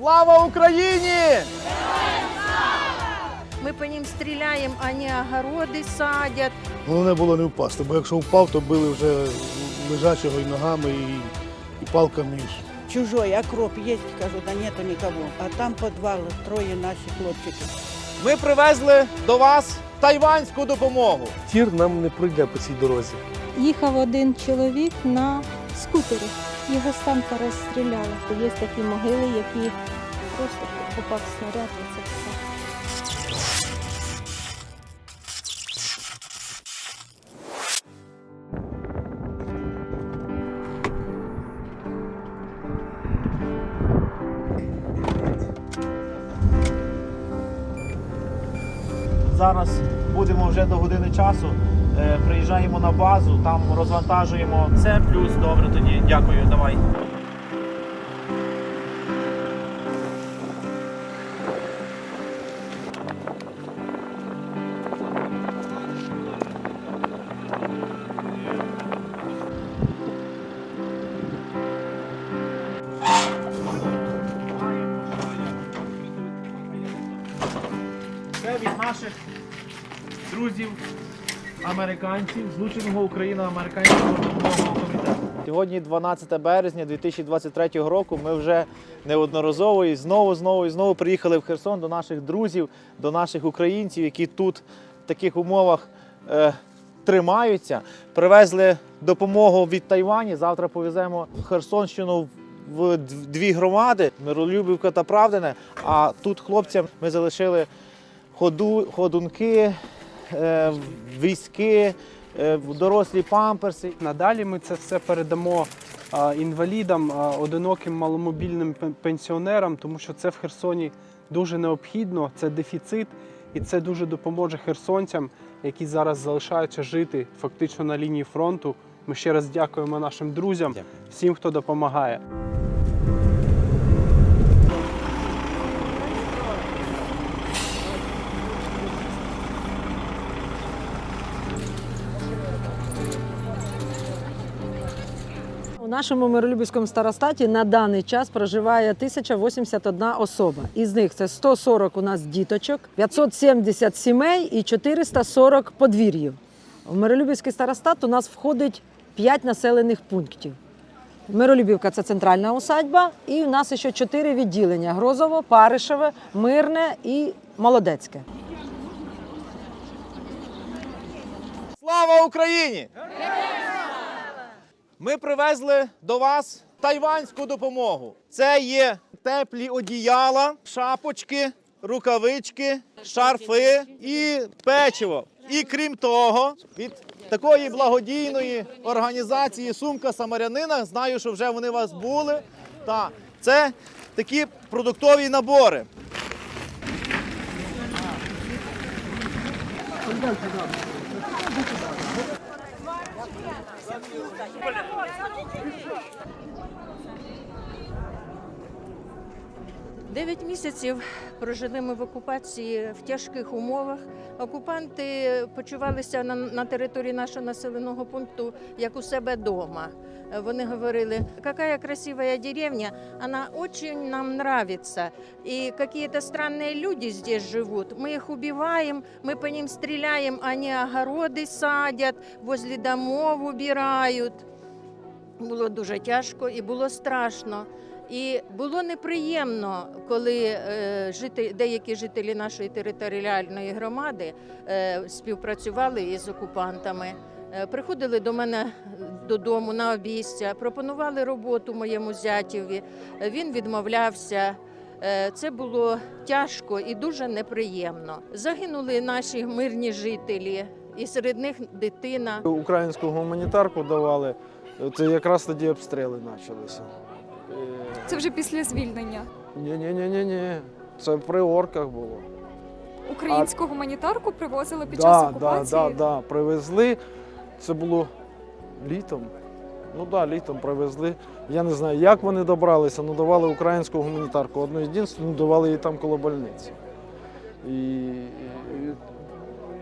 Слава Україні! Мы по ним стреляем, они огороды садят. Головне було не впасти, бо якщо впав, то били вже лежачого і ногами, і, і палками. Чужой окроп есть, кажу, да нету никого. А там подвал, трое наши хлопчики. Ми привезли до вас тайванську допомогу. Тір нам не пройде по цій дорозі. Їхав один чоловік на скутері. Його з танка розстріляли. Є такі могили, які просто попав снаряд і це все. Зараз будемо вже до години часу. Е, Приїжджаємо на базу, там розвантажуємо це. Плюс добре тоді. Дякую, давай. Американців, злученого Україно-американського допомогового комітету. Сьогодні 12 березня 2023 року. Ми вже неодноразово і знову, знову і знову приїхали в Херсон до наших друзів, до наших українців, які тут в таких умовах е, тримаються. Привезли допомогу від Тайвані. Завтра повеземо в Херсонщину в дві громади Миролюбівка та Правдине. А тут хлопцям ми залишили ходу, ходунки, військи, е, дорослі памперси. Надалі ми це все передамо інвалідам, одиноким маломобільним пенсіонерам, тому що це в Херсоні дуже необхідно, це дефіцит, і це дуже допоможе херсонцям, які зараз залишаються жити фактично на лінії фронту. Ми ще раз дякуємо нашим друзям, всім, хто допомагає. Нашому миролюбівському старостаті на даний час проживає 1081 особа. Із них це 140 у нас діточок, 570 сімей і 440 подвір'їв. В Миролюбівський старостат у нас входить 5 населених пунктів. Миролюбівка це центральна усадьба, і у нас ще 4 відділення: Грозово, Паришеве, Мирне і Молодецьке. Слава Україні! Ми привезли до вас тайванську допомогу. Це є теплі одіяла, шапочки, рукавички, шарфи і печиво. І крім того, від такої благодійної організації Сумка Самарянина, знаю, що вже вони у вас були. Та це такі продуктові набори. Дев'ять місяців прожили ми в окупації в тяжких умовах. Окупанти почувалися на, на території нашого населеного пункту як у себе вдома. Вони говорили, яка красивая деревня, вона дуже нам нравится. И какие-то странные люди здесь живут. Мы их убиваем, мы по ним стреляем, они огороды садят, возле домов убирают. Було дуже тяжко і було страшно. І було неприємно, коли е, жити, деякі жителі нашої територіальної громади е, співпрацювали із окупантами. Е, Приходили до мене додому на обійстя, пропонували роботу моєму зятєві. Він відмовлявся. Е, Це було тяжко і дуже неприємно. Загинули наші мирні жителі, і серед них дитина. Українську гуманітарку давали. Це якраз тоді обстріли почалися. Це вже після звільнення. Ні, ні, ні, ні, ні. Це при орках було. Українську гуманітарку привозили під час да, да, окупації. да, да. Привезли. Це було літом. Ну так, да, літом привезли. Я не знаю, як вони добралися, але давали українську гуманітарку. Одну єдину, ну, давали її там коло больниці. І, і,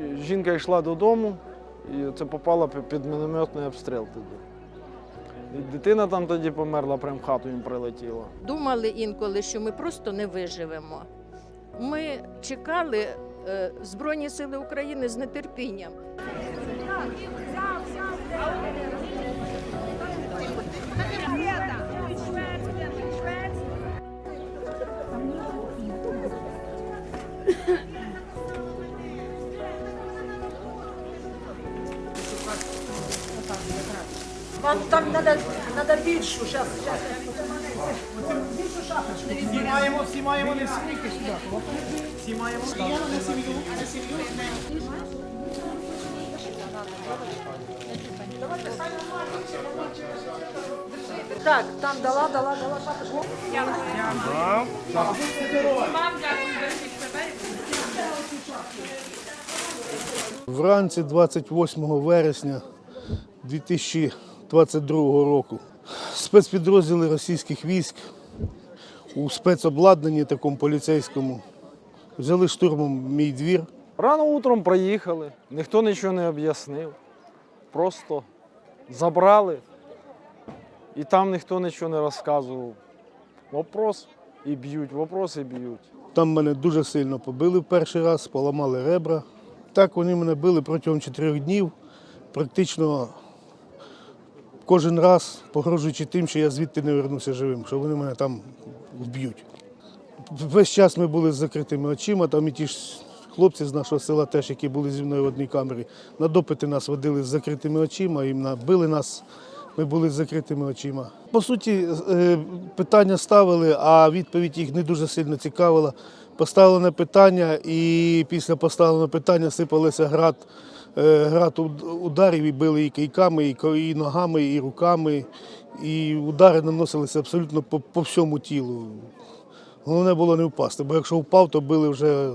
і жінка йшла додому, і це попала під мінометний обстріл тоді. І дитина там тоді померла, прям в хату їм прилетіла. Думали інколи, що ми просто не виживемо. Ми чекали е, Збройні Сили України з нетерпінням. Вам там треба, більшу, зараз. Всі маємо, всі маємо не скільки сюди. Всі маємо. Так, там дала, дала, дала шапочку. Вранці 28 вересня 2022 року спецпідрозділи російських військ у спецобладнанні такому поліцейському взяли штурмом мій двір. Рано утром приїхали, ніхто нічого не об'яснив. Просто забрали, і там ніхто нічого не розказував. Вопрос і б'ють, вопрос і б'ють. Там мене дуже сильно побили в перший раз, поламали ребра. Так вони мене били протягом чотирьох днів, практично кожен раз погрожуючи тим, що я звідти не вернуся живим, що вони мене там вб'ють. Весь час ми були з закритими очима, там і ті ж хлопці з нашого села, теж, які були зі мною в одній камері, на допити нас водили з закритими очима, і били нас, ми були з закритими очима. По суті, е, питання ставили, а відповідь їх не дуже сильно цікавила. Поставлене питання, і після поставленого питання сипалося град, е, град ударів і били і кийками, і ногами, і руками. І удари наносилися абсолютно по, по всьому тілу. Головне було не впасти, бо якщо впав, то били вже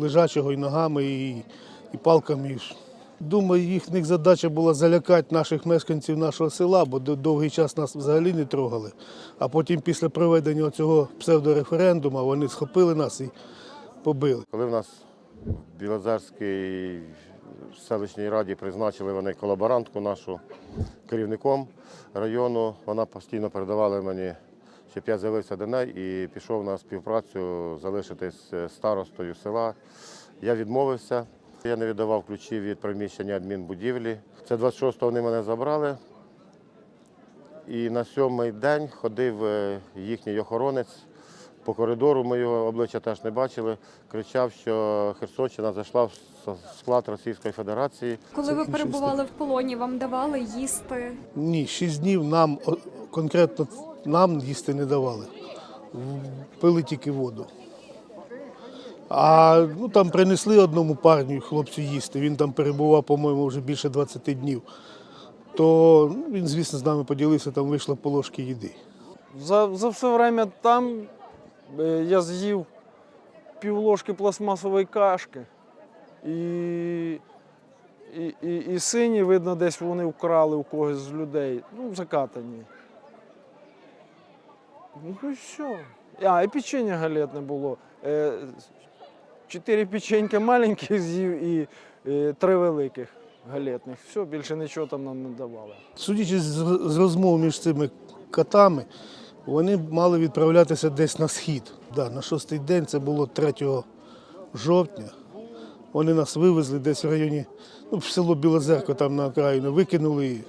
лежачого і ногами, і, і палками. Думаю, їхня задача була залякати наших мешканців нашого села, бо довгий час нас взагалі не трогали. А потім після проведення цього псевдореферендуму вони схопили нас і побили. Коли в нас в Білозерській селищній раді призначили вони колаборантку нашу керівником району, вона постійно передавала мені, щоб я з'явився до неї і пішов на співпрацю залишитись старостою села. Я відмовився. Я не віддавав ключі від приміщення адмінбудівлі. Це 26-го вони мене забрали. І на сьомий день ходив е, їхній охоронець по коридору. Ми його обличчя теж не бачили. Кричав, що Херсонщина зайшла в склад Російської Федерації. Коли ви перебували в полоні, вам давали їсти? Ні, шість днів нам конкретно нам їсти не давали. Пили тільки воду. А ну, там принесли одному парню хлопцю їсти. Він там перебував, по-моєму, вже більше 20 днів. То ну, він, звісно, з нами поділився, там вийшло по ложки їди. За, за все время там я з'їв пів ложки пластмасової кашки. І, і, і, і сині, видно, десь вони вкрали у когось з людей. Ну, закатані. Ну і все. А, і печення галетне було. Е, Чотири печеньки маленьких з'їв і е, три великих галетних. Все, більше нічого там нам не давали. Судячи з розмов між цими котами, вони мали відправлятися десь на схід. Да, на шостий день це було 3 жовтня. Вони нас вивезли десь в районі, ну, в село Білозерко, там на окраїну, викинули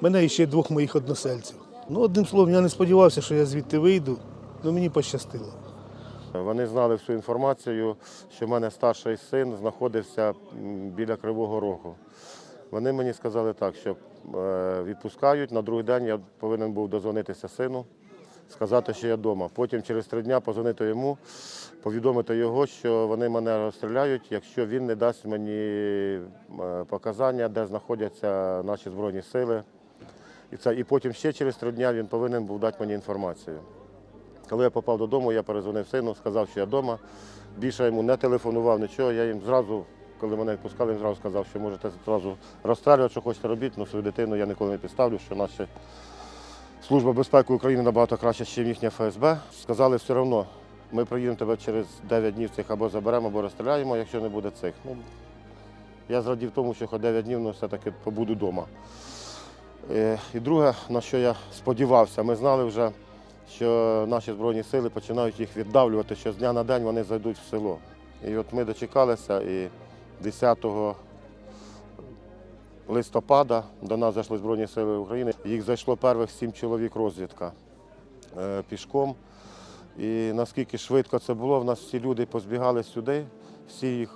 мене і ще двох моїх односельців. Ну, одним словом, я не сподівався, що я звідти вийду, але мені пощастило. Вони знали всю інформацію, що в мене старший син знаходився біля Кривого Рогу. Вони мені сказали так, що е, відпускають. На другий день я повинен був дозвонитися сину, сказати, що я вдома. Потім через три дні позвонити йому, повідомити його, що вони мене розстріляють, якщо він не дасть мені е, показання, де знаходяться наші збройні сили. І, це, і потім ще через три дні він повинен був дати мені інформацію. Коли я попав додому, я перезвонив сину, сказав, що я вдома. Більше йому не телефонував, нічого. Я їм зразу, коли мене відпускали, їм зразу сказав, що можете зразу розстрілювати, що хочете робити, але свою дитину я ніколи не підставлю, що наша служба безпеки України набагато краще, ніж їхня ФСБ. Сказали, все одно, ми приїдемо тебе через 9 днів цих або заберемо, або розстріляємо, якщо не буде цих. Ну, я зрадів тому, що хоч 9 днів, але все-таки побуду вдома. Е, І друге, на що я сподівався, ми знали вже, що наші Збройні сили починають їх віддавлювати, що з дня на день вони зайдуть в село. І от ми дочекалися, і 10 листопада до нас зайшли Збройні Сили України. Їх зайшло перших сім чоловік розвідка е, пішком. І наскільки швидко це було, в нас всі люди позбігали сюди, всі їх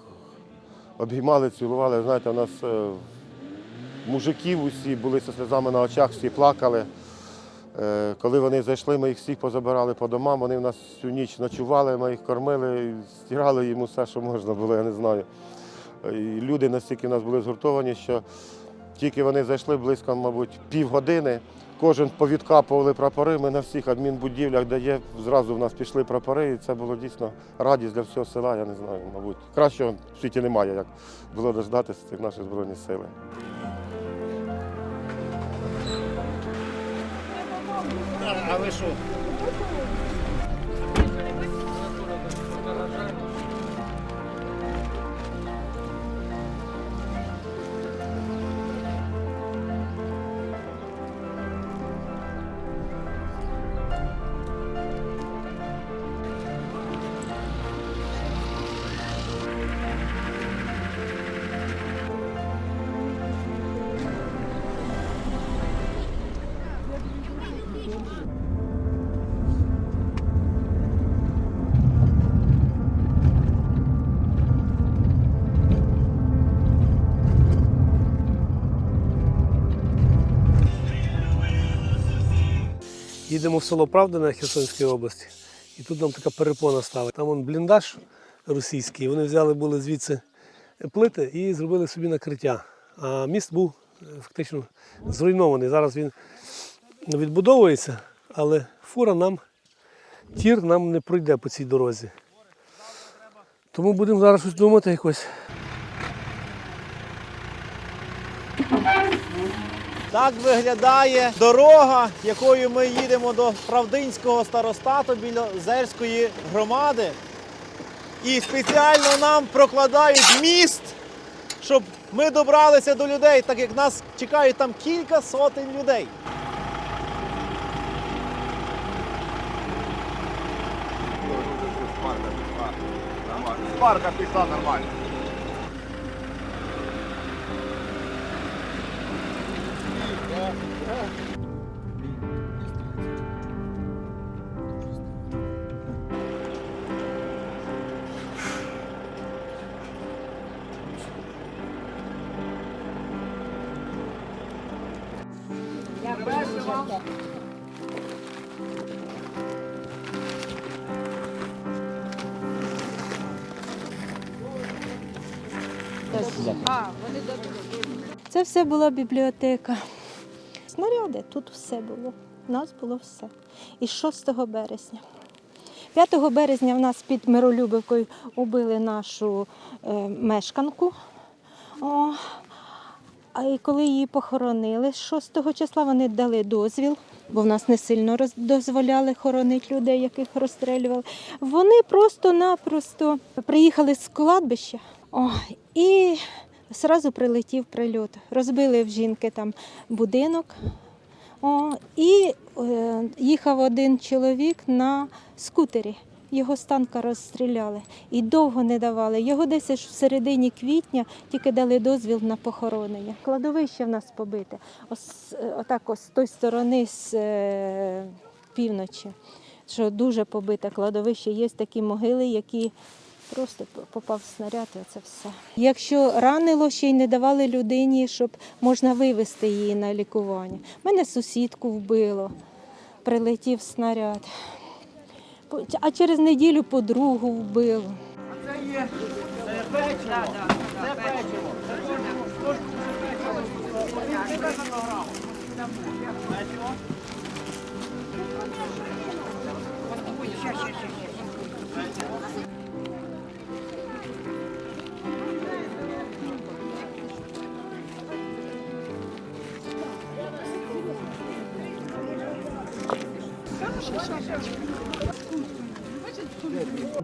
обіймали, цілували. Знаєте, у нас е, мужиків усі були зі сльозами на очах, всі плакали. Е, Коли вони зайшли, ми їх всіх позабирали по домам, вони в нас всю ніч ночували, ми їх кормили, стирали їм усе, що можна було, я не знаю. Люди настільки в нас були згуртовані, що тільки вони зайшли близько, мабуть, півгодини. Кожен повідкапували прапори. Ми на всіх адмінбудівлях, де є, зразу в нас пішли прапори, і це було дійсно радість для всього села, я не знаю, мабуть. Кращого в світі немає, як було дождатися цих наших Збройних сили. А ви що? Їдемо в село Правдине Херсонської області, і тут нам така перепона стала. Там он бліндаж російський, вони взяли були звідси плити і зробили собі накриття. А міст був е, фактично зруйнований. Зараз він відбудовується, але фура нам, тір нам не пройде по цій дорозі. Тому будемо зараз думати якось. Так виглядає дорога, якою ми їдемо до Правдинського старостату біля Зерської громади. І спеціально нам прокладають міст, щоб ми добралися до людей, так як нас чекають там кілька сотень людей. Парка пішла нормально. Це все була бібліотека. Снаряди, тут все було. У нас було все. І 6 березня. 5 березня в нас під Миролюбівкою убили нашу е, мешканку. О, а і коли її похоронили, 6 числа вони дали дозвіл, бо в нас не сильно дозволяли хоронити людей, яких розстрілювали. Вони просто-напросто приїхали з кладбища о, і Зразу прилетів прильот. Розбили в жінки там будинок. О, і е, їхав один чоловік на скутері. Його з танка розстріляли і довго не давали. Його десь в середині квітня тільки дали дозвіл на похоронення. Кладовище в нас побите. Ось, е, отак ось з тої сторони, з е, півночі, що дуже побите кладовище. Є такі могили, які Просто попав снаряд, і це все. Якщо ранило, ще й не давали людині, щоб можна вивезти її на лікування. Мене сусідку вбило, прилетів снаряд. А через неділю подругу вбив. Це є це печиво. Це печиво. Печиво.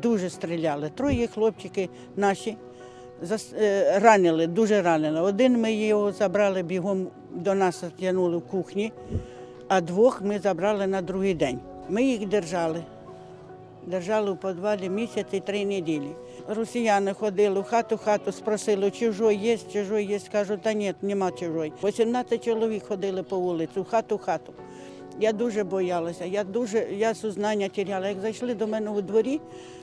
Дуже стріляли. Троє хлопчики наші е, ранили, дуже ранили. Один ми його забрали бігом до нас тягнули в кухні, а двох ми забрали на другий день. Ми їх держали. Держали у підвалі місяць і три неділі. Росіяни ходили в хату хату, спросили, чужой є, чужой є. Кажу, та ні, нема чужой. 18 чоловік ходили по вулицю, хату хату. Я дуже боялася, я дуже я сознання теряла. Як зайшли до мене у дворі,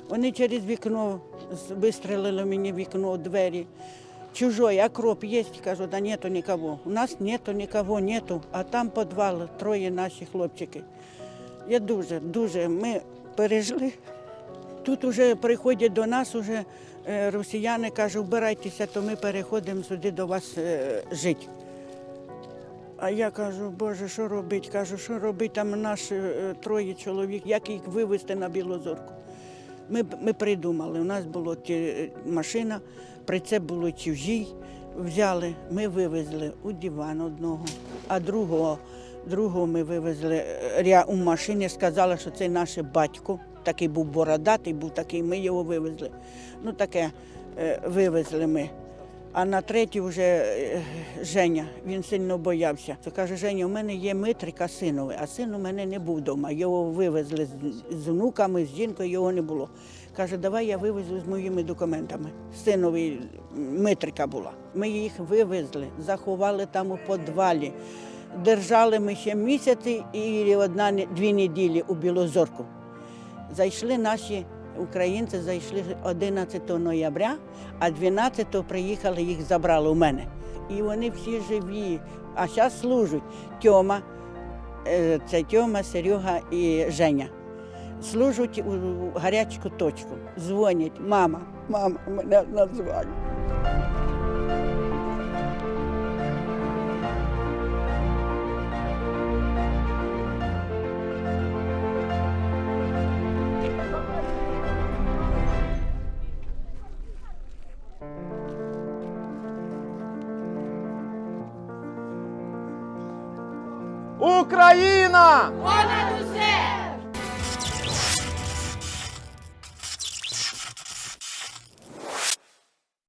вони через вікно вистрелили мені вікно, двері. Чужой, окроп есть? Кажу, да нету никого. У нас нету никого, нету. А там підвал, троє наші хлопчики. Я дуже, дуже, ми пережили. Тут вже приходять до нас уже е, росіяни, кажуть, вбирайтеся, то ми переходимо сюди до вас е, жити. А я кажу, Боже, що робити? Кажу, що робити? Там наш е, троє чоловік, як їх вивезти на Білозорку. Ми, ми придумали, у нас була машина, прицеп було чужий, взяли, ми вивезли у диван одного, а другого, другого ми вивезли е, ря- у машині, сказали, що це наш батько, такий був бородатий, був такий, ми його вивезли. Ну таке е, вивезли ми. А на третій вже е, Женя, він сильно боявся. То каже, Женя, у мене є Митрика синове, а син у мене не був вдома. Його вивезли з, з внуками, з жінкою, його не було. Каже, давай я вивезу з моїми документами. Синові Митрика була. Ми їх вивезли, заховали там у підвалі. Держали ми ще місяці і одна дві неділі у Білозорку. Зайшли наші українці, зайшли 11 ноября, а 12 приїхали, їх забрали у мене. І вони всі живі, а зараз служать Тьома, е, це Тьома, Серега і Женя. Служать у гарячу точку, дзвонять, мама, мама, мене назвали. 啊！